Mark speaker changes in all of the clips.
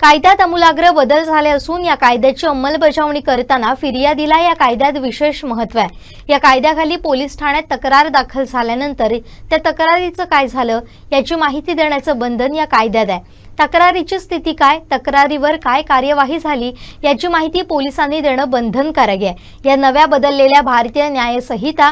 Speaker 1: कायद्यात आमूलाग्र बदल झाले असून या कायद्याची अंमलबजावणी करताना फिर्यादीला या कायद्यात विशेष महत्त्व आहे. या कायद्याखाली पोलीस ठाण्यात तक्रार दाखल झाल्यानंतर त्या तक्रारीचं काय झालं याची माहिती देण्याचं बंधन या कायद्यात आहे. तक्रारीची स्थिती काय तक्रारीवर काय कार्यवाही झाली याची माहिती पोलिसांनी देणं बंधनकारक आहे. या नव्या बदललेल्या भारतीय न्याय संहिता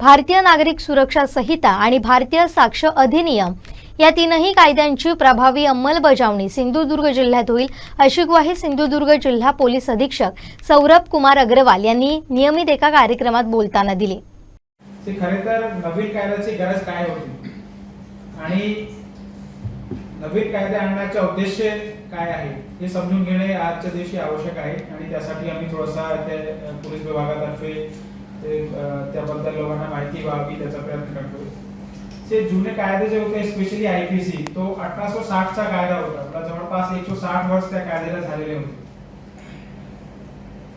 Speaker 1: भारतीय नागरिक सुरक्षा संहिता आणि भारतीय साक्ष अधिनियम या तीनही कायद्यांची प्रभावी अंमलबजावणी सिंधुदुर्ग जिल्ह्यात होईल अशी ग्वाही सिंधुदुर्ग जिल्हा पोलीस अधीक्षक सौरभ कुमार अग्रवाल यांनी नियमित एका कार्यक्रमात बोलताना दिली.
Speaker 2: ते खरे तर नवीन कायद्याची गरज काय होती? आणि नवीन कायदे आणण्याचे उद्देश काय आहे? हे समजून घेणे आजच्या दिवशी आवश्यक आहे आणि त्यासाठी आम्ही थोडासा ते पोलीस विभागातर्फे त्याबद्दल लोकांना माहिती व्हावी त्याचा प्रयत्न करतो से जुने कायदे जे होते स्पेशली आयपीसी तो अठराशे साठ चा कायदा होता. आपला जवळपास एकशे साठ वर्ष त्या कायद्याला झालेले होते.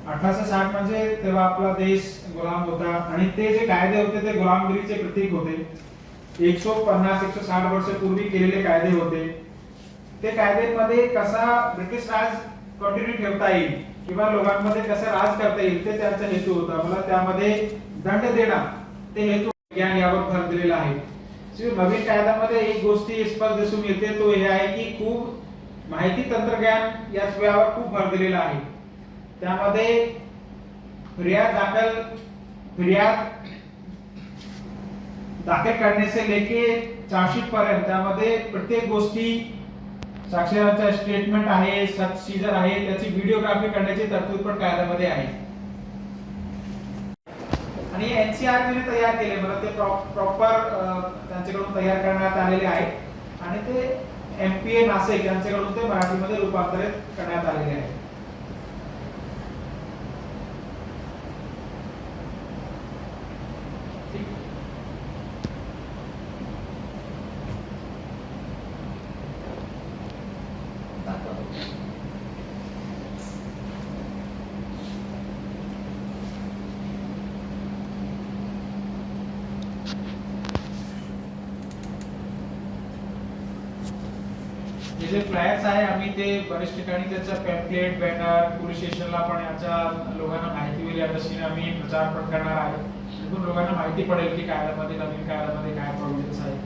Speaker 2: अठराशे साठ म्हणजे तेव्हा आपला देश गुलाम होता आणि ते जे कायदे होते ते गुलामगिरीचे प्रतीक होते. एकशे पन्नास एकशे साठ वर्ष पूर्वी केलेले कायदे होते. ते कायद्यांमध्ये कसा ब्रिटिश राज कंटिन्यू ठेवता येईल किंवा लोकांमध्ये कसं राज करता येईल ते त्यांचा हेतू होता. मला त्यामध्ये दंड देणं ते हेतू ज्ञान यावर भर दिलेला आहे. नवीन कायद्यामध्ये एक गोष्टी स्पष्ट दिसून येते तो हे आहे की खूप माहिती तंत्रज्ञान या विषयावर खूप भर दिलेला आहे. त्यामध्ये फिर्याद दाखल फिर्याद दाखल करने से लेके चार्जशीट पर्यंत त्यामध्ये प्रत्येक गोष्टी साक्षरांचा स्टेटमेंट आहे सीजर आहे त्याची व्हिडिओग्राफी करण्याची तरतूद पण कायद्यामध्ये आहे. आणि एनसीआरबीने तयार केले मला ते प्रॉपर त्यांच्याकडून तयार करण्यात आलेले आहे आणि ते एम पी ए नाशिक यांच्याकडून ते मराठीमध्ये रूपांतरित करण्यात आलेले आहे हे जे फ्लॅट्स आहे आम्ही ते बऱ्याच ठिकाणी त्याचा पॅम्पलेट बॅनर पोलीस स्टेशनला पण याच्या लोकांना माहिती होईल या दृष्टीने आम्ही प्रचार पण करणार आहे. तिथून लोकांना माहिती पडेल की कायद्यामध्ये नवीन कायद्यामध्ये काय प्रॉब्लेम्स आहे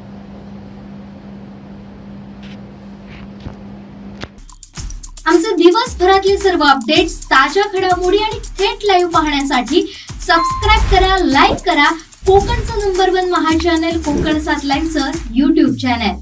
Speaker 3: आमचे दिवसभरातले सर्व अपडेट्स ताज्या घडामोडी आणि थेट लाईव्ह पाहण्यासाठी सबस्क्राईब करा लाईक करा. कोकणचं number one Maha channel Kokan सात लाईव्हचं युट्यूब चॅनल